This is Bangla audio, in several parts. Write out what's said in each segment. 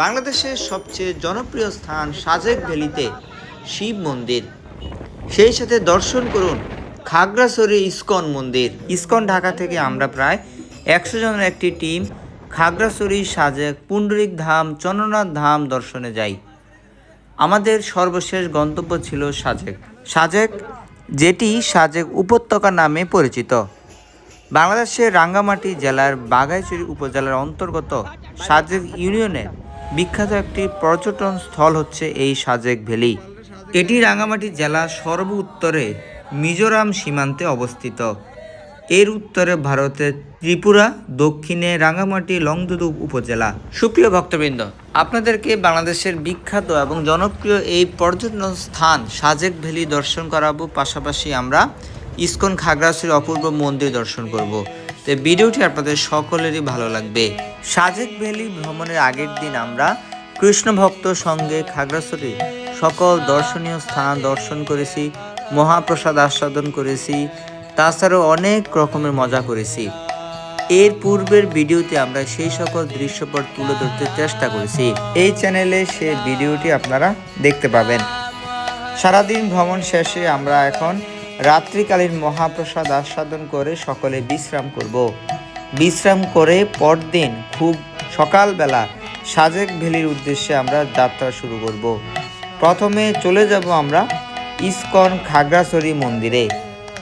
বাংলাদেশের সবচেয়ে জনপ্রিয় স্থান সাজেক ভ্যালিতে শিব মন্দির। সেই সাথে দর্শন করুন খাগড়াছড়ি ইস্কন মন্দির। ইস্কন ঢাকা থেকে আমরা প্রায় একশো জনের একটি টিম খাগড়াছড়ি সাজেক পুণ্ডরিক ধাম, চন্দ্রনাথ ধাম দর্শনে যাই। আমাদের সর্বশেষ গন্তব্য ছিল সাজেক। সাজেক, যেটি সাজেক উপত্যকা নামে পরিচিত। বাংলাদেশের রাঙ্গামাটি জেলার বাঘাইছড়ি উপজেলার অন্তর্গত সাজেক ইউনিয়নের বিখ্যাত একটি পর্যটন স্থল হচ্ছে এই সাজেক ভ্যালি। এটি রাঙ্গামাটি জেলার সর্ব উত্তরে মিজোরাম সীমান্তে অবস্থিত। এর উত্তরে ভারতের ত্রিপুরা, দক্ষিণে রাঙ্গামাটি লংদুদু উপজেলা। সুপ্রিয় ভক্তবৃন্দ, আপনাদেরকে বাংলাদেশের বিখ্যাত এবং জনপ্রিয় এই পর্যটন স্থান সাজেক ভ্যালি দর্শন করাবো। পাশাপাশি আমরা ইস্কন খাগড়াছড়ি অপূর্ব মন্দির দর্শন করব। তো ভিডিওটি আপনাদের সকলেরই ভালো লাগবে। সাজেক ভ্যালি ভ্রমণের আগের দিন আমরা কৃষ্ণ ভক্ত সঙ্গে খাগড়াছড়ি সকল দর্শনীয় স্থান দর্শন করেছি, মহাপ্রসাদ আস্বাদন করেছি, তাছাড়াও অনেক রকমের মজা করেছি। এর পূর্বের ভিডিওতে আমরা সেই সকল দৃশ্যপট তুলে ধরতে চেষ্টা করেছি। এই চ্যানেলে সে ভিডিওটি আপনারা দেখতে পাবেন। সারাদিন ভ্রমণ শেষে আমরা এখন রাত্রিকালীন মহাপ্রসাদ আস্বাদন করে সকলে বিশ্রাম করব। বিশ্রাম করে পরদিন খুব সকালবেলা সাজেক ভ্যালির উদ্দেশ্যে আমরা যাত্রা শুরু করব। প্রথমে চলে যাব আমরা ইস্কন খাগড়াছড়ি মন্দিরে।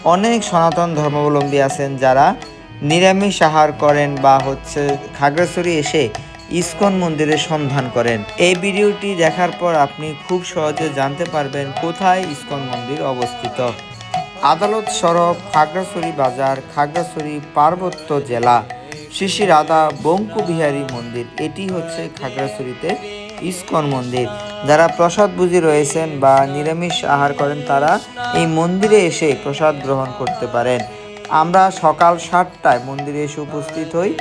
অনেক সনাতন ধর্মাবলম্বী আছেন যারা নিরামিষ আহার করেন বা হচ্ছে খাগড়াছড়ি এসে ইস্কন মন্দিরের সন্ধান করেন। এই ভিডিওটি দেখার পর আপনি খুব সহজে জানতে পারবেন কোথায় ইস্কন মন্দির অবস্থিত। আদালত সড়ক, খাগড়াছড়ি বাজার, খাগড়াছড়ি পার্বত্য জেলা শিশি রাধা বঙ্কু বিহারী মন্দির। এটি হচ্ছে খাগড়াছড়িতে ইস্কন মন্দির। যারা প্রসাদ বুঝি রয়েছেন বা নিরামিষ আহার করেন, তারা এই মন্দিরে এসে প্রসাদ গ্রহণ করতে পারেন। আমরা সকাল সাতটায় মন্দিরে এসে উপস্থিত হই।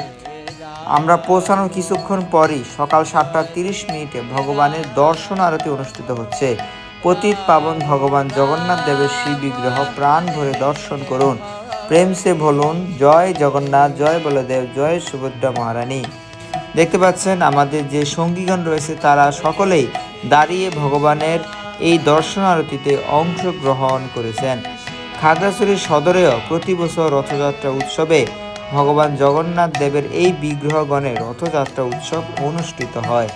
আমরা পৌঁছানোর কিছুক্ষণ পরই সকাল সাতটা তিরিশ মিনিটে ভগবানের দর্শন আরতি অনুষ্ঠিত হচ্ছে। পতিত পাবন ভগবান জগন্নাথ দেবের শ্রী বিগ্রহ প্রাণ ভরে দর্শন করুন। প্রেম সে বলুন জয় জগন্নাথ, জয় বলদেব, জয় সুভদ্রা মহারানী। দেখতে পাচ্ছেন, আমাদের যে সঙ্গীগণ রয়েছে, তারা সকলেই দাঁড়িয়ে ভগবানের এই দর্শন আরতিতে অংশগ্রহণ করেছেন। খাগড়াছড়ি সদরেও প্রতি বছর রথযাত্রা উৎসবে ভগবান জগন্নাথ দেবের এই বিগ্রহগণের রথযাত্রা উৎসব অনুষ্ঠিত হয়।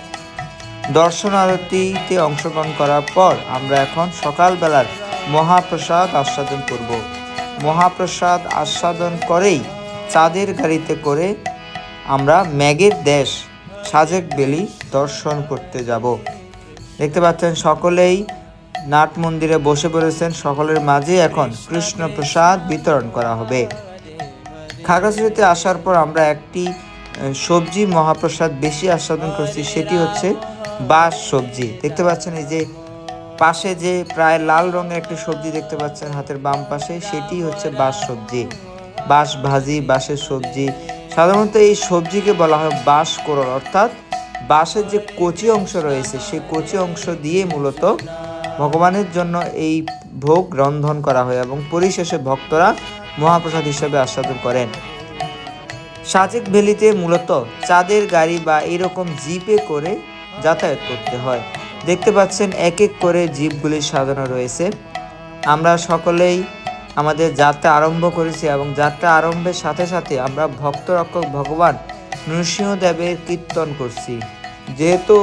দর্শন আরতিতে অংশগ্রহণ করার পর আমরা এখন সকালবেলার মহাপ্রসাদ আস্বাদন করব। মহাপ্রসাদ আস্বাদন করেই চাঁদের গাড়িতে করে আমরা ম্যাগের দেশ সাজেক বেলি দর্শন করতে যাব। দেখতে পাচ্ছেন সকলেই নাট মন্দিরে বসে পড়েছেন। সকলের মাঝে এখন কৃষ্ণ প্রসাদ বিতরণ করা হবে। খাগড়াছড়িতে আসার পর আমরা একটি সবজি মহাপ্রসাদ বেশি আস্বাদন করছি। সেটি হচ্ছে বাঁশ সবজি। দেখতে পাচ্ছেন এই যে পাশে যে প্রায় লাল রঙের একটি সবজি দেখতে পাচ্ছেন হাতের বাম পাশে, সেটি হচ্ছে বাঁশ সবজি। বাঁশ ভাজি, বাঁশের সবজি। সাধারণত এই সবজিকে বলা হয় বাঁশ কোরল অর্থাৎ বাঁশের যে কচি অংশ রয়েছে, সেই কচি অংশ দিয়ে মূলত ভগবানের জন্য এই ভোগ রন্ধন করা হয় এবং পরিশেষে ভক্তরা মহাপ্রসাদ হিসেবে আস্বাদন করেন। সাজেক ভ্যালিতে মূলত চাঁদের গাড়ি বা এরকম জিপে করে যাতায়াত করতে হয়। দেখতে পাচ্ছেন এক এক করে জিপগুলি সাজানো রয়েছে। আমরা সকলেই আমাদের যাত্রা আরম্ভ করেছি এবং যাত্রা আরম্ভের সাথে সাথে আমরা ভক্তরক্ষক ভগবান নৃসিংহদেবের কীর্তন করছি। যেহেতু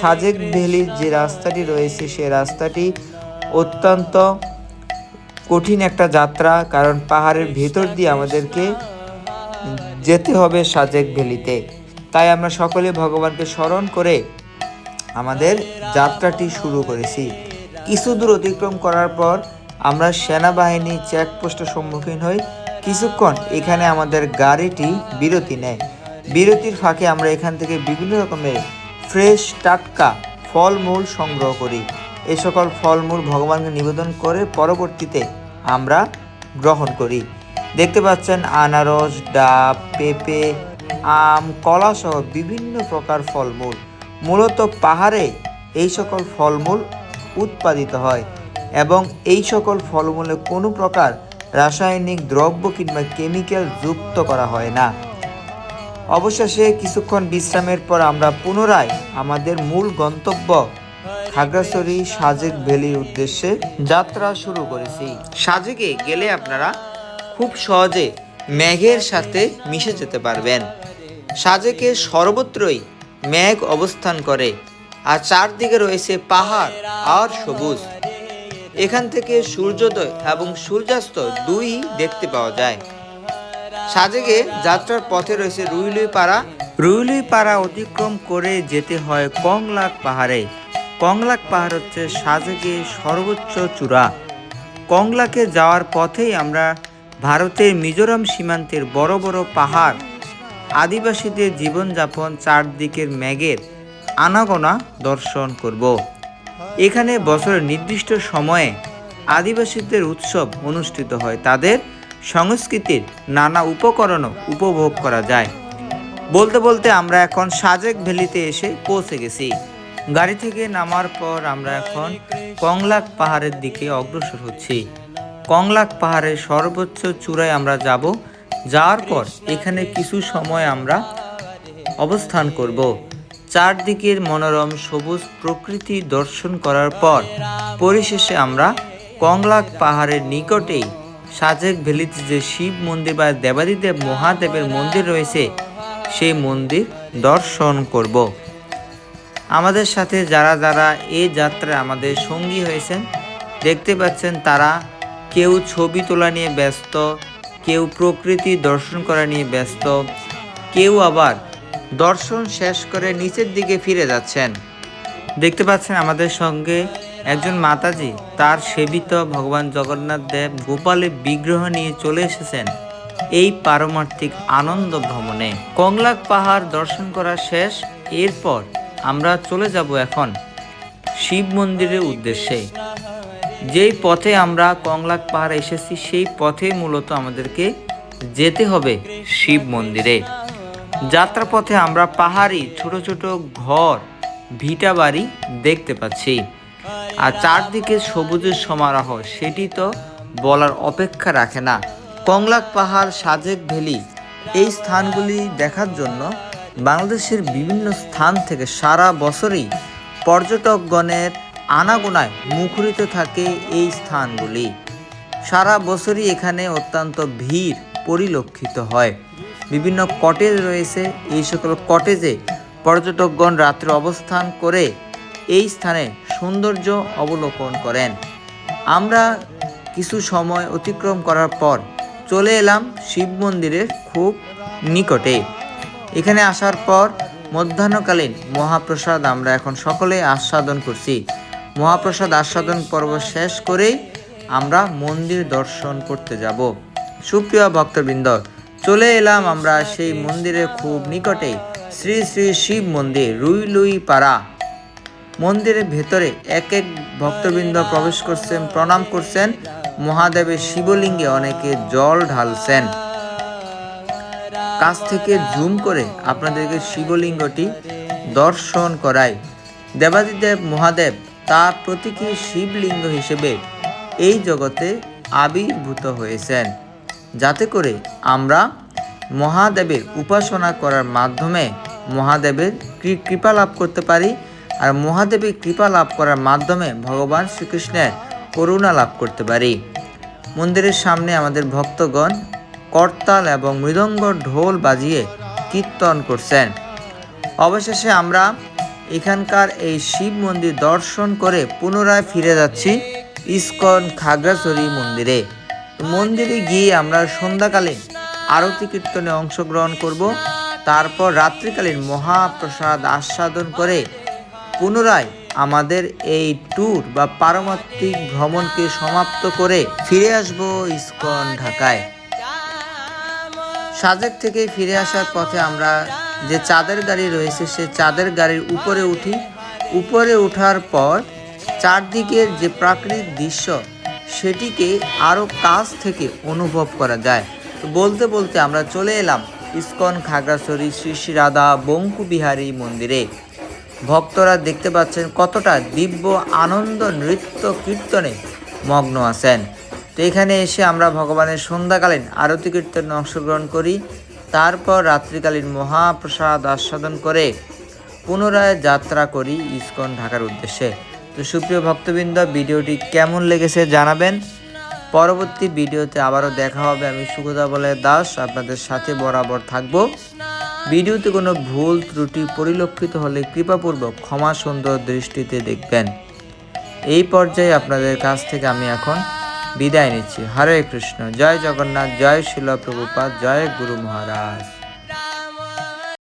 সাজেক ভ্যালির যে রাস্তাটি রয়েছে, সেই রাস্তাটি অত্যন্ত কঠিন একটা যাত্রা, কারণ পাহাড়ের ভেতর দিয়ে আমাদেরকে যেতে হবে সাজেক ভ্যালিতে। তাই আমরা সকলে ভগবানকে স্মরণ করে আমাদের যাত্রাটি শুরু করেছি। কিছু দূর অতিক্রম করার পর আমরা সেনাবাহিনী চেকপোস্টের সম্মুখীন হই। কিছুক্ষণ এখানে আমাদের গাড়িটি বিরতি নেয়। বিরতির ফাঁকে আমরা এখান থেকে বিভিন্ন রকমের ফ্রেশ টাটকা ফলমূল সংগ্রহ করি। এ সকল ফলমূল ভগবানকে নিবেদন করে পরবর্তীতে আমরা গ্রহণ করি। দেখতে পাচ্ছেন আনারস, ডাব, পেঁপে, আম, কলা সহ বিভিন্ন প্রকার ফলমূল। মূলত পাহাড়ে এই সকল ফলমূল উৎপাদিত হয় এবং এই সকল ফলমূলে কোনো প্রকার রাসায়নিক দ্রব্য কিংবা কেমিক্যাল যুক্ত করা হয় না। অবশেষে কিছুক্ষণ বিশ্রামের পর আমরা পুনরায় আমাদের মূল গন্তব্য খাগড়াছড়ি সাজেক ভ্যালির উদ্দেশ্যে যাত্রা শুরু করেছি। সাজেকে গেলে আপনারা খুব সহজে মেঘের সাথে মিশে যেতে পারবেন। সাজেকে সর্বত্রই মেঘ অবস্থান করে, আর চারদিকে রয়েছে পাহাড় আর সবুজ। এখান থেকে সূর্যোদয় এবং সূর্যাস্ত দুই দেখতে পাওয়া যায়। সাজেকে যাত্রার পথে রয়েছে রুইলুই পাড়া রুইলুই পাড়া অতিক্রম করে যেতে হয় কংলাক পাহাড়ে। কংলাক পাহাড় হচ্ছে সাজেকে সর্বোচ্চ চূড়া। কংলাকে যাওয়ার পথেই আমরা ভারতের মিজোরাম সীমান্তের বড় বড় পাহাড় আদিবাসীদের জীবনযাপন চারদিকের ম্যাগের আনাগোনা দর্শন করব। এখানে বছরের নির্দিষ্ট সময়ে আদিবাসীদের উৎসব অনুষ্ঠিত হয়। তাদের সংস্কৃতির নানা উপকরণও উপভোগ করা যায়। বলতে বলতে আমরা এখন সাজেক ভ্যালিতে এসে পৌঁছে গেছি। গাড়ি থেকে নামার পর আমরা এখন কংলাক পাহাড়ের দিকে অগ্রসর হচ্ছি। কংলাক পাহাড়ের সর্বোচ্চ চূড়ায় আমরা যাব যাওয়ার পর এখানে কিছু সময় আমরা অবস্থান করব। চারদিকের মনোরম সবুজ প্রকৃতি দর্শন করার পর পরিশেষে আমরা কংলাক পাহাড়ের নিকটেই সাজেক ভ্যালিতে যে শিব মন্দির বা দেবাদিদেব মহাদেবের মন্দির রয়েছে, সেই মন্দির দর্শন করব। আমাদের সাথে যারা যারা এই যাত্রায় আমাদের সঙ্গী হয়েছেন, দেখতে পাচ্ছেন তারা কেউ ছবি তোলা নিয়ে ব্যস্ত কেউ প্রকৃতি দর্শন করা নিয়ে ব্যস্ত, কেউ আবার দর্শন শেষ করে নিচের দিকে ফিরে যাচ্ছেন। দেখতে পাচ্ছেন আমাদের সঙ্গে একজন মাতাজি, তার সেবিত ভগবান জগন্নাথ দেব গোপালের বিগ্রহ নিয়ে চলে এসেছেন এই পারমার্থিক আনন্দ ভ্রমণে। কংলাক পাহাড় দর্শন করা শেষ, এরপর আমরা চলে যাব এখন শিব মন্দিরের উদ্দেশ্যে। যেই পথে আমরা কংলাক পাহাড় এসেছি, সেই পথে মূলত আমাদেরকে যেতে হবে শিব মন্দিরে। যাত্রাপথে আমরা পাহাড়ি ছোট ছোট ঘর, ভিটা বাড়ি দেখতে পাচ্ছি। আর চারদিকে সবুজের সমারোহ, সেটি তো বলার অপেক্ষা রাখে না। কংলাক পাহাড়, সাজেক ভ্যালি, এই স্থানগুলি দেখার জন্য বাংলাদেশের বিভিন্ন স্থান থেকে সারা বছরই পর্যটকগণের আনাগোনায় মুখরিত থাকে এই স্থানগুলি। সারা বছরই এখানে অত্যন্ত ভিড় পরিলক্ষিত হয়। বিভিন্ন কটেজ রয়েছে। এই সকল কটেজে পর্যটকগণ রাত্রে অবস্থান করে এই স্থানে সৌন্দর্য অবলোকন করেন। আমরা কিছু সময় অতিক্রম করার পর চলে এলাম শিব মন্দিরের খুব নিকটে। এখানে আসার পর মধ্যাহ্নকালীন মহাপ্রসাদ আমরা এখন সকলে আস্বাদন করছি। মহাপ্রসাদ আস্বাদন পর্ব শেষ করেই আমরা মন্দির দর্শন করতে যাব। সুপ্রিয় ভক্তবৃন্দ, চলে এলাম আমরা সেই মন্দিরের খুব নিকটে শ্রী শ্রী শিব মন্দির রুই লুই পাড়া মন্দিরের ভেতরে এক এক ভক্তবৃন্দ প্রবেশ করছেন, প্রণাম করছেন। মহাদেবের শিবলিঙ্গে অনেকে জল ঢালছেন। কাছ থেকে জুম করে আপনাদেরকে শিবলিঙ্গটি দর্শন করায় দেবাদিদেব মহাদেব তার প্রতীকী শিবলিঙ্গ হিসেবে এই জগতে আবির্ভূত হয়েছেন। যাতে করে আমরা মহাদেবের উপাসনা করার মাধ্যমে মহাদেবের কৃপা লাভ করতে পারি আর মহাদেবের কৃপা লাভ করার মাধ্যমে ভগবান শ্রীকৃষ্ণের করুণা লাভ করতে পারি। মন্দিরের সামনে আমাদের ভক্তগণ করতাল এবং মৃদঙ্গ ঢোল বাজিয়ে কীর্তন করছেন। অবশেষে আমরা এখানকার এই শিব মন্দির দর্শন করে পুনরায় ফিরে যাচ্ছি ইস্কন খাগড়াছড়ি মন্দিরে। মন্দিরে গিয়ে আমরা সন্ধ্যাকালীন আরতি কীর্তনে অংশগ্রহণ করব, তারপর রাত্রিকালীন মহাপ্রসাদ আস্বাদন করে পুনরায় আমাদের এই ট্যুর বা পারমাত্মিক ভ্রমণকে সমাপ্ত করে ফিরে আসব ইস্কন ঢাকায়। সাজেক থেকে ফিরে আসার পথে আমরা যে চাঁদের গাড়ি রয়েছে, সে চাঁদের গাড়ির উপরে উঠি। উপরে ওঠার পর চারদিকের যে প্রাকৃতিক দৃশ্য, সেটিকে আরও কাছ থেকে অনুভব করা যায়। তো বলতে বলতে আমরা চলে এলাম ইস্কন, খাগড়াছড়ি শ্রী শ্রী রাধা বঙ্কু বিহারী মন্দিরে। ভক্তরা দেখতে পাচ্ছেন কতটা দিব্য আনন্দ নৃত্য কীর্তনে মগ্ন আছেন। তো এখানে এসে আমরা ভগবানের সন্ধ্যাকালীন আরতি কীর্তনে অংশগ্রহণ করি। তারপর রাত্রিকালীন মহাপ্রসাদ আস্বাদন করে পুনরায় যাত্রা করি ইসকন ঢাকার উদ্দেশ্যে। তো সুপ্রিয় ভক্তবৃন্দ, ভিডিওটি কেমন লেগেছে জানাবেন। পরবর্তী ভিডিওতে আবারও দেখা হবে। আমি সুগতা বলে দাস, আপনাদের সাথে বরাবর থাকব। ভিডিওতে কোনো ভুল ত্রুটি পরিলক্ষিত হলে কৃপাপূর্বক ক্ষমা সুন্দর দৃষ্টিতে দেখবেন। এই পর্যায়ে আপনাদের কাছ থেকে আমি এখন বিদায় নিচ্ছি। হরে কৃষ্ণ। জয় জগন্নাথ জয় শিল প্রভুপাত জয় গুরু মহারাজ।